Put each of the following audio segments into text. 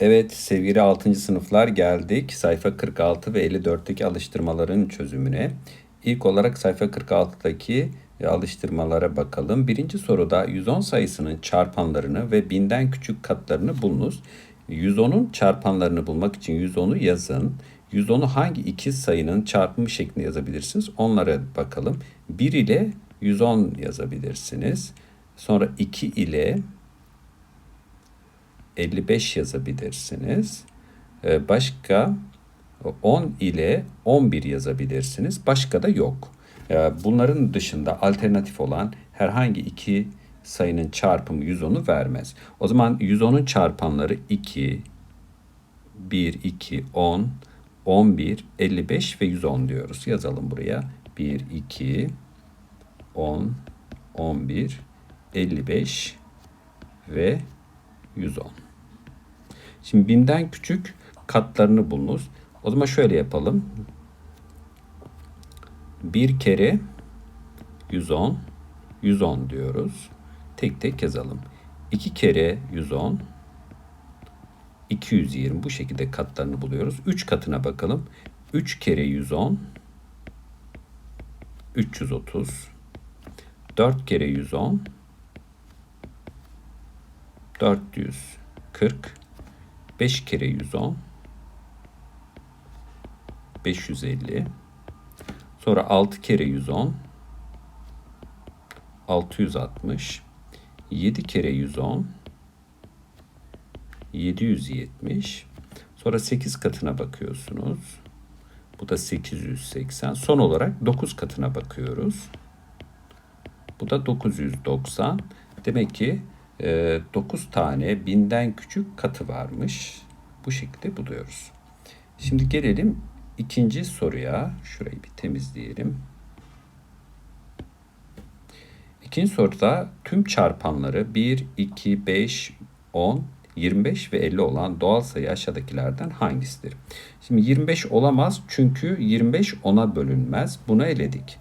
Evet sevgili 6. sınıflar geldik sayfa 46 ve 54'teki alıştırmaların çözümüne. İlk olarak sayfa 46'daki alıştırmalara bakalım. Birinci soruda 110 sayısının çarpanlarını ve binden küçük katlarını bulunuz. 110'un çarpanlarını bulmak için 110'u yazın. 110'u hangi iki sayının çarpımı şeklinde yazabilirsiniz? Onlara bakalım. 1 ile 110 yazabilirsiniz. Sonra 2 ile 55 yazabilirsiniz. Ee, başka 10 ile 11 yazabilirsiniz. Başka da yok. Ee, bunların dışında alternatif olan herhangi iki sayının çarpımı 110'u vermez. O zaman 110'un çarpanları 2, 1, 2, 10, 11, 55 ve 110 diyoruz. Yazalım buraya. 1, 2, 10, 11, 55 ve 110. Şimdi binden küçük katlarını bulunuz. O zaman şöyle yapalım. Bir kere 110, 110 diyoruz. Tek tek yazalım. 2 kere 110, 220 bu şekilde katlarını buluyoruz. 3 katına bakalım. 3 kere 110, 330. 4 kere 110, 440. 5 kere 110 550 sonra 6 kere 110 660 7 kere 110 770 sonra 8 katına bakıyorsunuz. Bu da 880. Son olarak 9 katına bakıyoruz. Bu da 990. Demek ki 9 ee, tane binden küçük katı varmış. Bu şekilde buluyoruz. Şimdi gelelim ikinci soruya. Şurayı bir temizleyelim. İkinci soruda tüm çarpanları 1, 2, 5, 10, 25 ve 50 olan doğal sayı aşağıdakilerden hangisidir? Şimdi 25 olamaz çünkü 25 10'a bölünmez. Bunu eledik.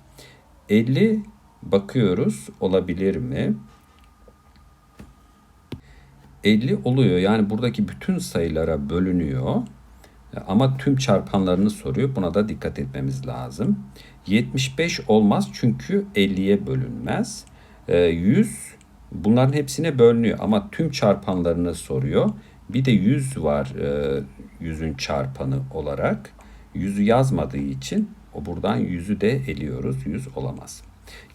50 bakıyoruz olabilir mi? 50 oluyor. Yani buradaki bütün sayılara bölünüyor. Ama tüm çarpanlarını soruyor. Buna da dikkat etmemiz lazım. 75 olmaz çünkü 50'ye bölünmez. 100 ee, bunların hepsine bölünüyor ama tüm çarpanlarını soruyor. Bir de 100 var 100'ün e, çarpanı olarak. 100'ü yazmadığı için o buradan 100'ü de eliyoruz. 100 olamaz.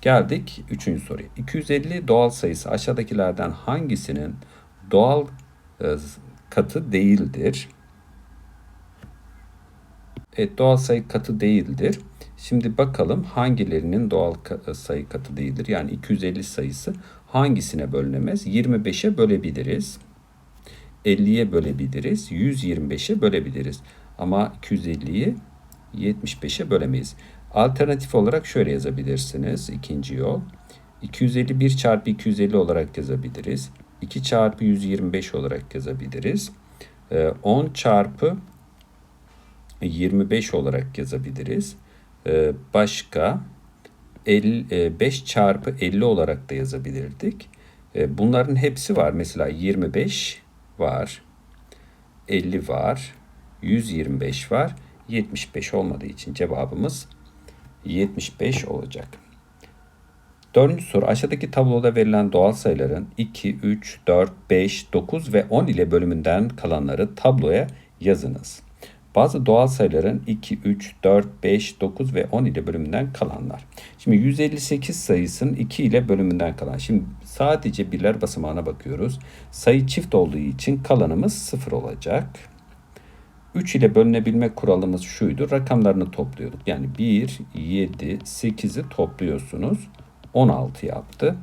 Geldik 3. soruya. 250 doğal sayısı aşağıdakilerden hangisinin doğal e, katı değildir. Evet doğal sayı katı değildir. Şimdi bakalım hangilerinin doğal e, sayı katı değildir. Yani 250 sayısı hangisine bölünemez? 25'e bölebiliriz. 50'ye bölebiliriz. 125'e bölebiliriz. Ama 250'yi 75'e bölemeyiz. Alternatif olarak şöyle yazabilirsiniz. İkinci yol. 251 çarpı 250 olarak yazabiliriz. 2 çarpı 125 olarak yazabiliriz. 10 ee, çarpı 25 olarak yazabiliriz. Ee, başka 5 e, çarpı 50 olarak da yazabilirdik. Ee, bunların hepsi var. Mesela 25 var. 50 var. 125 var. 75 olmadığı için cevabımız 75 olacak. Dördüncü soru aşağıdaki tabloda verilen doğal sayıların 2, 3, 4, 5, 9 ve 10 ile bölümünden kalanları tabloya yazınız. Bazı doğal sayıların 2, 3, 4, 5, 9 ve 10 ile bölümünden kalanlar. Şimdi 158 sayısının 2 ile bölümünden kalan. Şimdi sadece birler basamağına bakıyoruz. Sayı çift olduğu için kalanımız 0 olacak. 3 ile bölünebilme kuralımız şuydu. Rakamlarını topluyorduk. Yani 1, 7, 8'i topluyorsunuz. 16 yaptı.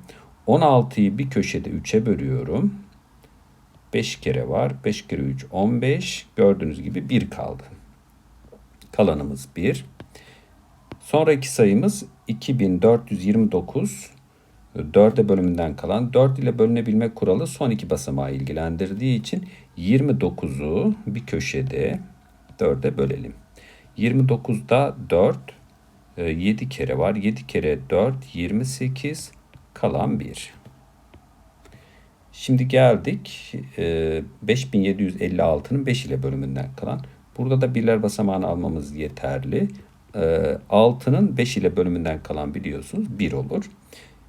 16'yı bir köşede 3'e bölüyorum. 5 kere var. 5 kere 3 15. Gördüğünüz gibi 1 kaldı. Kalanımız 1. Sonraki sayımız 2429. 4'e bölümünden kalan 4 ile bölünebilme kuralı son iki basamağı ilgilendirdiği için 29'u bir köşede 4'e bölelim. 29'da 4 7 ee, kere var. 7 kere 4 28 kalan 1. Şimdi geldik e, 5756'nın 5 ile bölümünden kalan. Burada da birler basamağını almamız yeterli. E, 6'nın 5 ile bölümünden kalan biliyorsunuz 1 olur.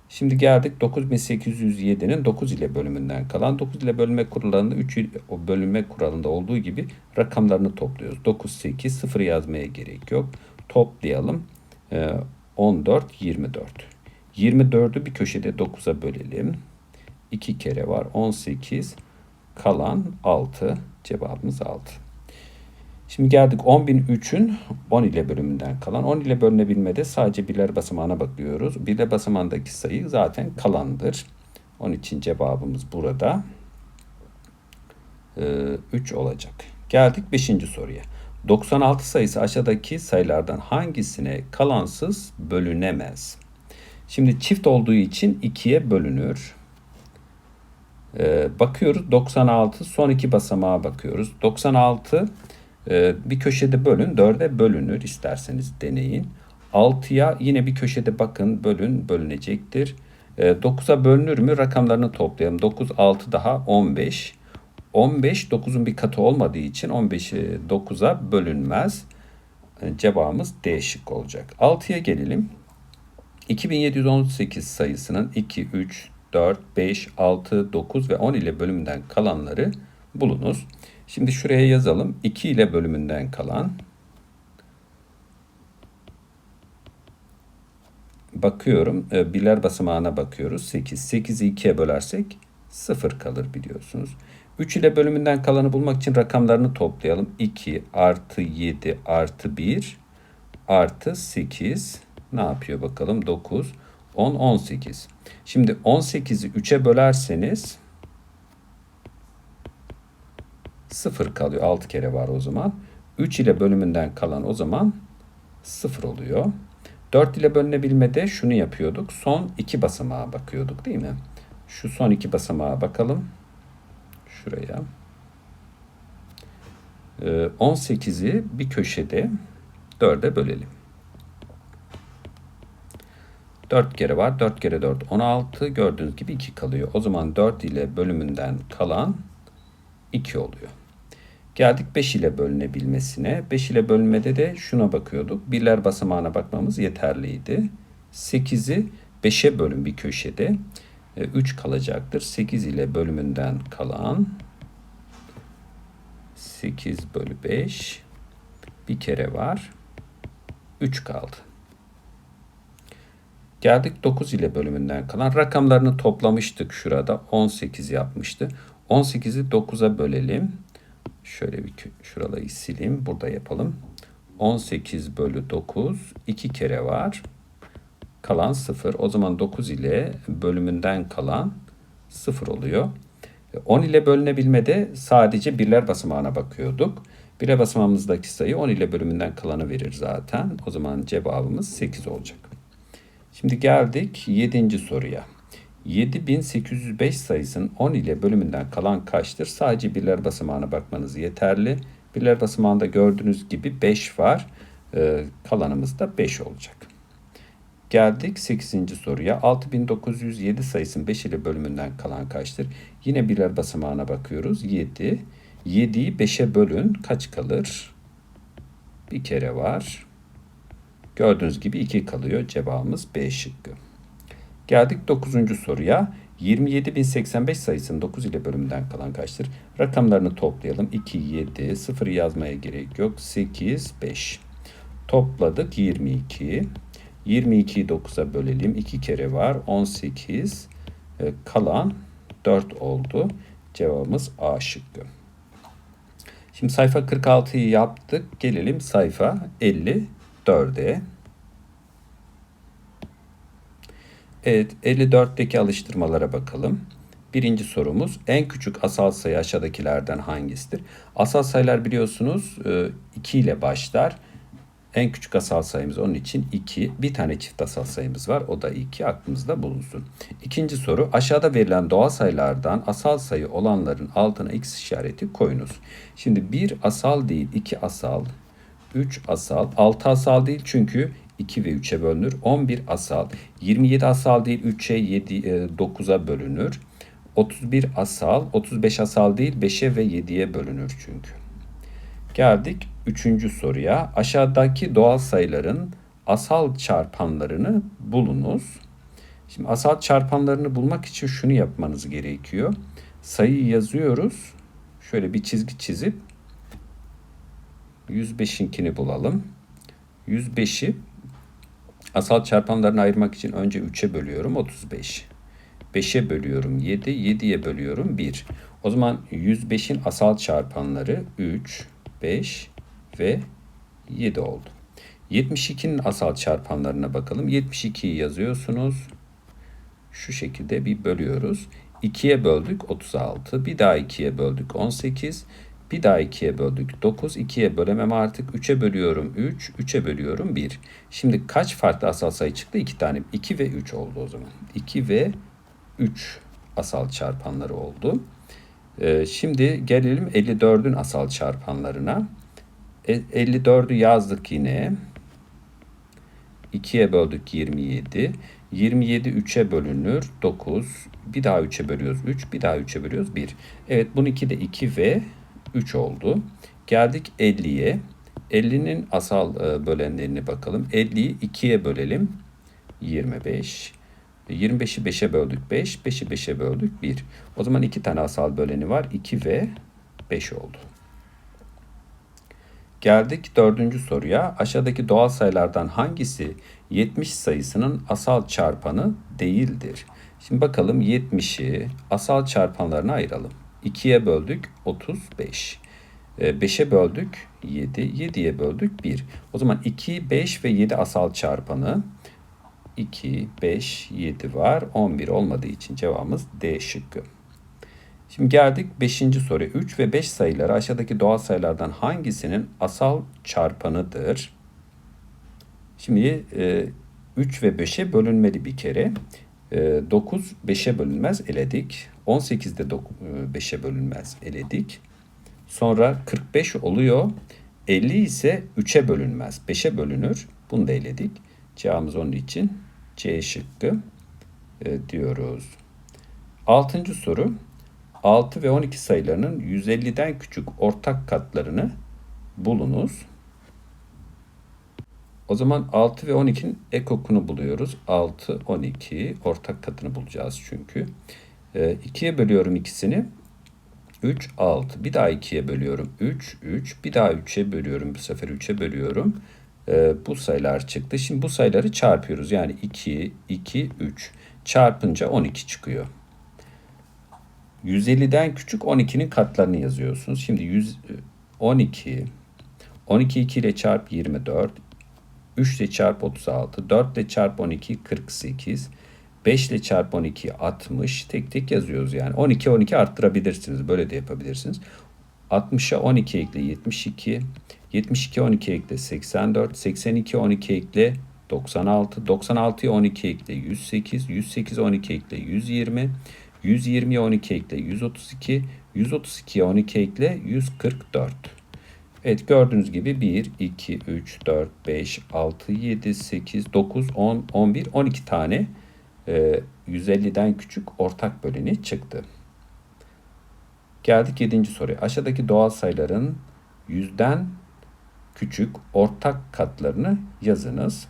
Şimdi geldik 9807'nin 9 ile bölümünden kalan 9 ile bölünme kurallarında 3 o bölünme kuralında olduğu gibi rakamlarını topluyoruz. 9 8 0 yazmaya gerek yok. Toplayalım. Ee, 14 24. 24'ü bir köşede 9'a bölelim. 2 kere var 18 kalan 6 cevabımız 6. Şimdi geldik 10.003'ün 10 ile bölümünden kalan. 10 ile bölünebilmede sadece birler basamağına bakıyoruz. Birler basamağındaki sayı zaten kalandır. Onun için cevabımız burada e, 3 olacak. Geldik 5. soruya. 96 sayısı aşağıdaki sayılardan hangisine kalansız bölünemez? Şimdi çift olduğu için 2'ye bölünür. Ee, bakıyoruz 96 son iki basamağa bakıyoruz. 96 e, bir köşede bölün 4'e bölünür isterseniz deneyin. 6'ya yine bir köşede bakın bölün bölünecektir. E, 9'a bölünür mü rakamlarını toplayalım. 9 6 daha 15. 15 9'un bir katı olmadığı için 15'i 9'a bölünmez. E, cevabımız D şık olacak. 6'ya gelelim. 2718 sayısının 2, 3, 4, 5, 6, 9 ve 10 ile bölümünden kalanları bulunuz. Şimdi şuraya yazalım. 2 ile bölümünden kalan bakıyorum. E, birler basamağına bakıyoruz. 8. 8'i 2'ye bölersek 0 kalır biliyorsunuz. 3 ile bölümünden kalanı bulmak için rakamlarını toplayalım. 2 artı 7 artı 1 artı 8 ne yapıyor bakalım? 9, 10, 18. Şimdi 18'i 3'e bölerseniz 0 kalıyor. 6 kere var o zaman. 3 ile bölümünden kalan o zaman 0 oluyor. 4 ile bölünebilmede şunu yapıyorduk. Son 2 basamağa bakıyorduk değil mi? Şu son 2 basamağa bakalım. Şuraya. 18'i bir köşede 4'e bölelim. 4 kere var. 4 kere 4 16. Gördüğünüz gibi 2 kalıyor. O zaman 4 ile bölümünden kalan 2 oluyor. Geldik 5 ile bölünebilmesine. 5 ile bölünmede de şuna bakıyorduk. Birler basamağına bakmamız yeterliydi. 8'i 5'e bölün bir köşede. 3 kalacaktır. 8 ile bölümünden kalan 8 bölü 5 bir kere var. 3 kaldı. Geldik 9 ile bölümünden kalan rakamlarını toplamıştık şurada. 18 yapmıştı. 18'i 9'a bölelim. Şöyle bir şuraları sileyim. Burada yapalım. 18 bölü 9 2 kere var. Kalan 0. O zaman 9 ile bölümünden kalan 0 oluyor. 10 ile bölünebilmede sadece birler basamağına bakıyorduk. Birler basamağımızdaki sayı 10 ile bölümünden kalanı verir zaten. O zaman cevabımız 8 olacak. Şimdi geldik 7. soruya. 7805 sayısının 10 ile bölümünden kalan kaçtır? Sadece birler basamağına bakmanız yeterli. Birler basamağında gördüğünüz gibi 5 var. Ee, kalanımız da 5 olacak. Geldik 8. soruya. 6907 sayısının 5 ile bölümünden kalan kaçtır? Yine birler basamağına bakıyoruz. 7. 7'yi 5'e bölün. Kaç kalır? Bir kere var. Gördüğünüz gibi 2 kalıyor. Cevabımız B şıkkı. Geldik 9. soruya. 27.085 sayısının 9 ile bölümünden kalan kaçtır? Rakamlarını toplayalım. 2, 7, 0 yazmaya gerek yok. 8, 5. Topladık 22. 22'yi 9'a bölelim. 2 kere var. 18. E, kalan 4 oldu. Cevabımız A şıkkı. Şimdi sayfa 46'yı yaptık. Gelelim sayfa 54'e. Evet 54'teki alıştırmalara bakalım. Birinci sorumuz en küçük asal sayı aşağıdakilerden hangisidir? Asal sayılar biliyorsunuz 2 e, ile başlar. En küçük asal sayımız onun için 2. Bir tane çift asal sayımız var. O da 2 aklımızda bulunsun. İkinci soru aşağıda verilen doğal sayılardan asal sayı olanların altına x işareti koyunuz. Şimdi bir asal değil, iki asal, 3 asal, 6 asal değil çünkü 2 ve 3'e bölünür. 11 asal, 27 asal değil 3'e 7 9'a bölünür. 31 asal, 35 asal değil 5'e ve 7'ye bölünür çünkü. Geldik üçüncü soruya. Aşağıdaki doğal sayıların asal çarpanlarını bulunuz. Şimdi asal çarpanlarını bulmak için şunu yapmanız gerekiyor. Sayıyı yazıyoruz. Şöyle bir çizgi çizip 105'inkini bulalım. 105'i asal çarpanlarını ayırmak için önce 3'e bölüyorum 35. 5'e bölüyorum 7, 7'ye bölüyorum 1. O zaman 105'in asal çarpanları 3, 5 ve 7 oldu. 72'nin asal çarpanlarına bakalım. 72'yi yazıyorsunuz. Şu şekilde bir bölüyoruz. 2'ye böldük 36. Bir daha 2'ye böldük 18. Bir daha 2'ye böldük 9. 2'ye bölemem artık. 3'e bölüyorum 3. 3'e bölüyorum 1. Şimdi kaç farklı asal sayı çıktı? 2 tane. 2 ve 3 oldu o zaman. 2 ve 3 asal çarpanları oldu. Ee, şimdi gelelim 54'ün asal çarpanlarına. 54'ü yazdık yine. 2'ye böldük 27. 27 3'e bölünür 9. Bir daha 3'e bölüyoruz 3. Bir daha 3'e bölüyoruz 1. Evet bununki de 2 ve 3 oldu. Geldik 50'ye. 50'nin asal e, bölenlerini bakalım. 50'yi 2'ye bölelim. 25. 25'i 5'e böldük 5. 5'i 5'e böldük 1. O zaman iki tane asal böleni var. 2 ve 5 oldu. Geldik dördüncü soruya. Aşağıdaki doğal sayılardan hangisi 70 sayısının asal çarpanı değildir? Şimdi bakalım 70'i asal çarpanlarına ayıralım. 2'ye böldük 35. 5'e böldük 7. 7'ye böldük 1. O zaman 2, 5 ve 7 asal çarpanı 2, 5, 7 var. 11 olmadığı için cevabımız D şıkkı. Şimdi geldik 5. soruya. 3 ve 5 sayıları aşağıdaki doğal sayılardan hangisinin asal çarpanıdır? Şimdi e, 3 ve 5'e bölünmeli bir kere. E, 9 5'e bölünmez eledik. 18 de 5'e bölünmez eledik. Sonra 45 oluyor. 50 ise 3'e bölünmez. 5'e bölünür. Bunu da eledik. Cevabımız onun için C şıkkı e, diyoruz. Altıncı soru. 6 ve 12 sayılarının 150'den küçük ortak katlarını bulunuz. O zaman 6 ve 12'nin ekokunu buluyoruz. 6, 12 ortak katını bulacağız çünkü. E, 2'ye bölüyorum ikisini. 3, 6. Bir daha 2'ye bölüyorum. 3, 3. Bir daha 3'e bölüyorum. Bu sefer 3'e bölüyorum. E, bu sayılar çıktı. Şimdi bu sayıları çarpıyoruz. Yani 2, 2, 3. Çarpınca 12 çıkıyor. 150'den küçük 12'nin katlarını yazıyorsunuz. Şimdi 100, 12, 12 2 ile çarp 24, 3 ile çarp 36, 4 ile çarp 12 48, 5 ile çarp 12 60 tek tek yazıyoruz yani. 12 12 arttırabilirsiniz. Böyle de yapabilirsiniz. 60'a 12 ekle 72, 72 12 ekle 84, 82 12 ekle 96, 96'ya 12 ekle 108, 108 12 ekle 120, 120'ye 12 ekle 132, 132'ye 12 ekle 144. Evet gördüğünüz gibi 1, 2, 3, 4, 5, 6, 7, 8, 9, 10, 11, 12 tane e, 150'den küçük ortak böleni çıktı. Geldik 7. soruya. Aşağıdaki doğal sayıların yüzden küçük ortak katlarını yazınız.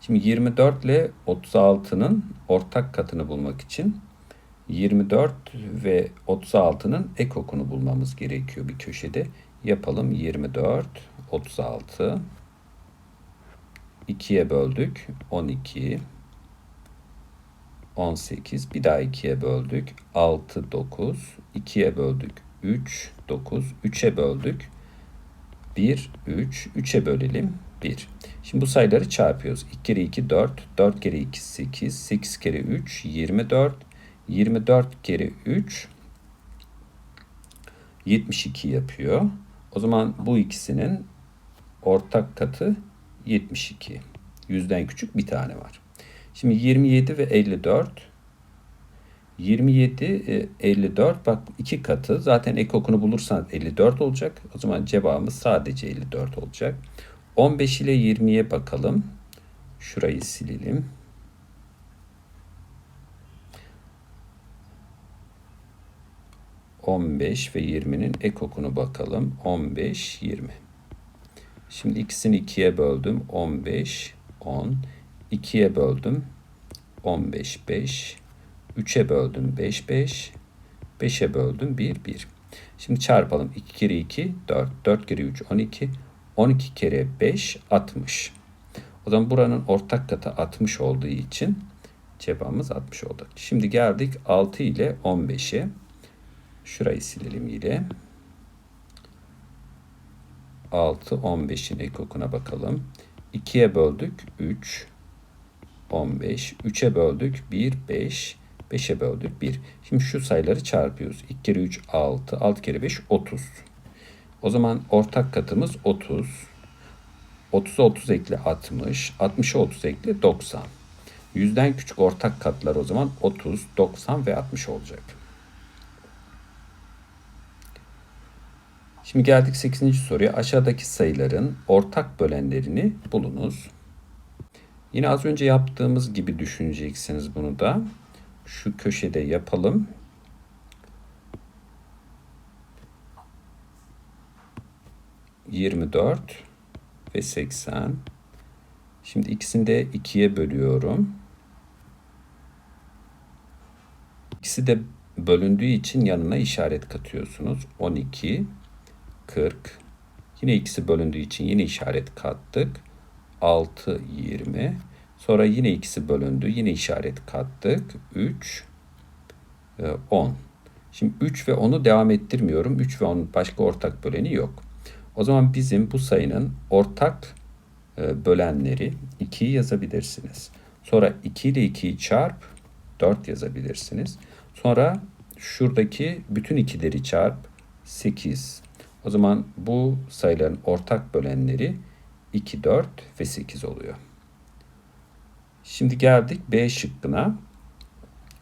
Şimdi 24 ile 36'nın ortak katını bulmak için 24 ve 36'nın ekokunu bulmamız gerekiyor bir köşede. Yapalım 24, 36. 2'ye böldük 12. 18. Bir daha 2'ye böldük 6, 9. 2'ye böldük 3, 9. 3'e böldük 1, 3. 3'e bölelim 1. Şimdi bu sayıları çarpıyoruz. 2 kere 2 4, 4 kere 2 8, 8 kere 3 24, 24 kere 3 72 yapıyor. O zaman bu ikisinin ortak katı 72. Yüzden küçük bir tane var. Şimdi 27 ve 54 27 54 bak iki katı zaten ekokunu bulursan 54 olacak. O zaman cevabımız sadece 54 olacak. 15 ile 20'ye bakalım. Şurayı silelim. 15 ve 20'nin ekokunu bakalım. 15, 20. Şimdi ikisini ikiye böldüm. 15, 10. 2'ye böldüm. 15, 5. 3'e böldüm. 5, 5. 5'e böldüm. 1, 1. Şimdi çarpalım. 2 kere 2, 4. 4 kere 3, 12. 12 kere 5, 60. O zaman buranın ortak katı 60 olduğu için cevabımız 60 oldu. Şimdi geldik 6 ile 15'e. Şurayı silelim yine. 6, 15'in ekokuna bakalım. 2'ye böldük 3, 15. 3'e böldük 1, 5. 5'e böldük 1. Şimdi şu sayıları çarpıyoruz. 2 kere 3, 6. 6 kere 5, 30. O zaman ortak katımız 30. 30'a 30 ekle 60. 60'a 30 ekle 90. Yüzden küçük ortak katlar o zaman 30, 90 ve 60 olacak. Şimdi geldik 8. soruya. Aşağıdaki sayıların ortak bölenlerini bulunuz. Yine az önce yaptığımız gibi düşüneceksiniz bunu da. Şu köşede yapalım. Yirmi dört ve seksen. Şimdi ikisini de ikiye bölüyorum. İkisi de bölündüğü için yanına işaret katıyorsunuz. 12, 40. Yine ikisi bölündüğü için yine işaret kattık. 6, 20. Sonra yine ikisi bölündü. Yine işaret kattık. 3, 10. Şimdi 3 ve 10'u devam ettirmiyorum. 3 ve 10'un başka ortak böleni yok. O zaman bizim bu sayının ortak e, bölenleri 2'yi yazabilirsiniz. Sonra 2 ile 2'yi çarp 4 yazabilirsiniz. Sonra şuradaki bütün ikileri çarp 8. O zaman bu sayıların ortak bölenleri 2, 4 ve 8 oluyor. Şimdi geldik B şıkkına.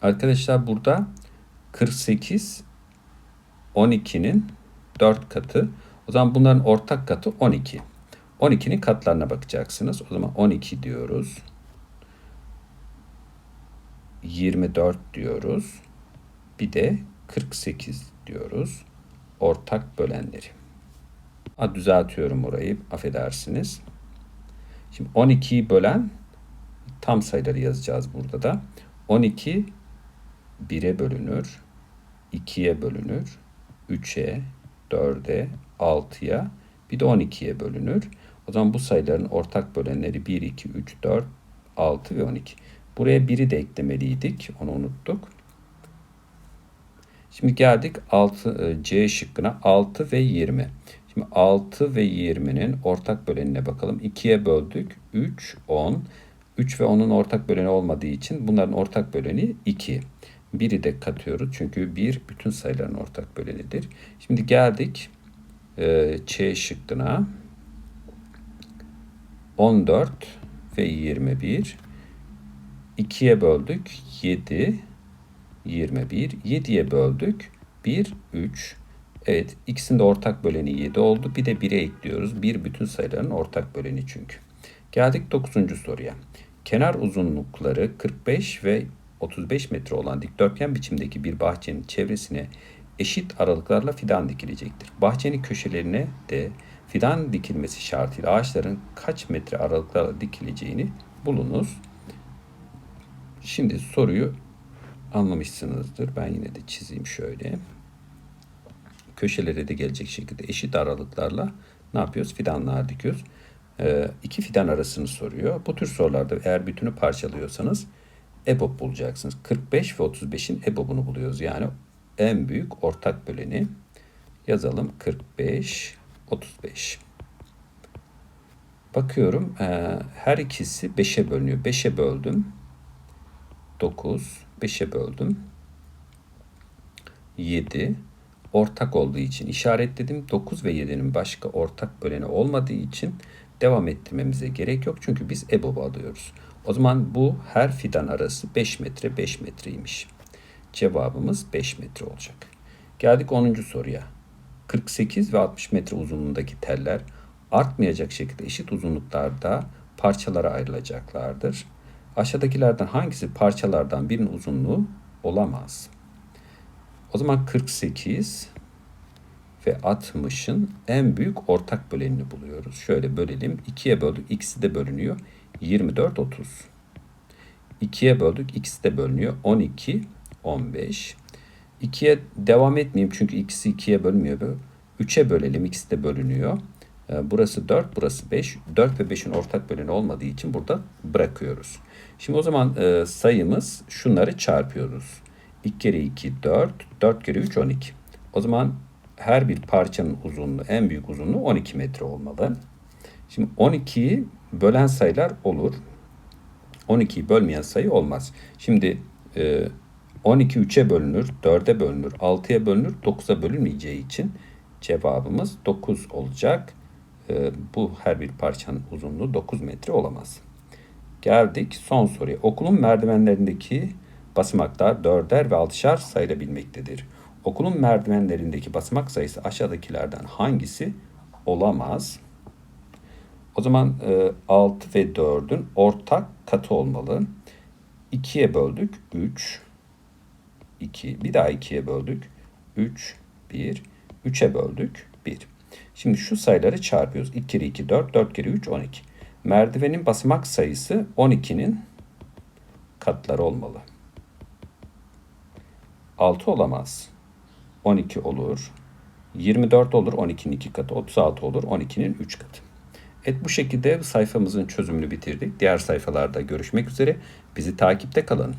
Arkadaşlar burada 48 12'nin 4 katı. O zaman bunların ortak katı 12. 12'nin katlarına bakacaksınız. O zaman 12 diyoruz. 24 diyoruz. Bir de 48 diyoruz. Ortak bölenleri. Ha, düzeltiyorum orayı. Affedersiniz. Şimdi 12'yi bölen tam sayıları yazacağız burada da. 12 1'e bölünür. 2'ye bölünür. 3'e, 4'e, 6'ya bir de 12'ye bölünür. O zaman bu sayıların ortak bölenleri 1, 2, 3, 4, 6 ve 12. Buraya 1'i de eklemeliydik. Onu unuttuk. Şimdi geldik 6, e, C şıkkına 6 ve 20. Şimdi 6 ve 20'nin ortak bölenine bakalım. 2'ye böldük. 3, 10. 3 ve 10'un ortak böleni olmadığı için bunların ortak böleni 2. 1'i de katıyoruz çünkü 1 bütün sayıların ortak bölenidir. Şimdi geldik e, Ç şıkkına. 14 ve 21. 2'ye böldük 7, 21. 7'ye böldük 1, 3. Evet ikisinde ortak böleni 7 oldu. Bir de 1'e ekliyoruz. 1 bütün sayıların ortak böleni çünkü. Geldik 9. soruya. Kenar uzunlukları 45 ve 35 metre olan dikdörtgen biçimdeki bir bahçenin çevresine eşit aralıklarla fidan dikilecektir. Bahçenin köşelerine de fidan dikilmesi şartıyla ağaçların kaç metre aralıklarla dikileceğini bulunuz. Şimdi soruyu anlamışsınızdır. Ben yine de çizeyim şöyle. Köşelere de gelecek şekilde eşit aralıklarla ne yapıyoruz? Fidanlar dikiyoruz. Ee, iki fidan arasını soruyor. Bu tür sorularda eğer bütünü parçalıyorsanız EBOB bulacaksınız. 45 ve 35'in EBOB'unu buluyoruz. Yani en büyük ortak böleni yazalım. 45, 35. Bakıyorum e, her ikisi 5'e bölünüyor. 5'e böldüm. 9. 5'e böldüm. 7. Ortak olduğu için işaretledim. 9 ve 7'nin başka ortak böleni olmadığı için devam ettirmemize gerek yok. Çünkü biz EBOB alıyoruz. O zaman bu her fidan arası 5 metre 5 metreymiş. Cevabımız 5 metre olacak. Geldik 10. soruya. 48 ve 60 metre uzunluğundaki teller artmayacak şekilde eşit uzunluklarda parçalara ayrılacaklardır. Aşağıdakilerden hangisi parçalardan birinin uzunluğu olamaz? O zaman 48 ve 60'ın en büyük ortak bölenini buluyoruz. Şöyle bölelim. 2'ye böldük. İkisi de bölünüyor. 24, 30. 2'ye böldük. İkisi de bölünüyor. 12, 15. 2'ye devam etmeyeyim çünkü ikisi 2'ye bölünmüyor. 3'e bölelim. İkisi de bölünüyor. Ee, Burası 4, burası 5. 4 ve 5'in ortak böleni olmadığı için burada bırakıyoruz. Şimdi o zaman e, sayımız şunları çarpıyoruz. 2 kere 2 4, 4 kere 3 12. O zaman her bir parçanın uzunluğu, en büyük uzunluğu 12 metre olmalı. Şimdi 12'yi bölen sayılar olur. 12'yi bölmeyen sayı olmaz. Şimdi e, 12 3'e bölünür, 4'e bölünür, 6'ya bölünür, 9'a bölünmeyeceği için cevabımız 9 olacak. E, bu her bir parçanın uzunluğu 9 metre olamaz. Geldik son soruya. Okulun merdivenlerindeki basamaklar dörder ve altışar sayılabilmektedir. Okulun merdivenlerindeki basamak sayısı aşağıdakilerden hangisi olamaz? O zaman e, 6 ve 4'ün ortak katı olmalı. 2'ye böldük 3, 2. Bir daha 2'ye böldük 3, 1. 3'e böldük 1. Şimdi şu sayıları çarpıyoruz. 2 kere 2 4, 4 kere 3 12. Merdivenin basamak sayısı 12'nin katları olmalı. 6 olamaz. 12 olur. 24 olur 12'nin 2 katı. 36 olur 12'nin 3 katı. Evet bu şekilde sayfamızın çözümünü bitirdik. Diğer sayfalarda görüşmek üzere. Bizi takipte kalın.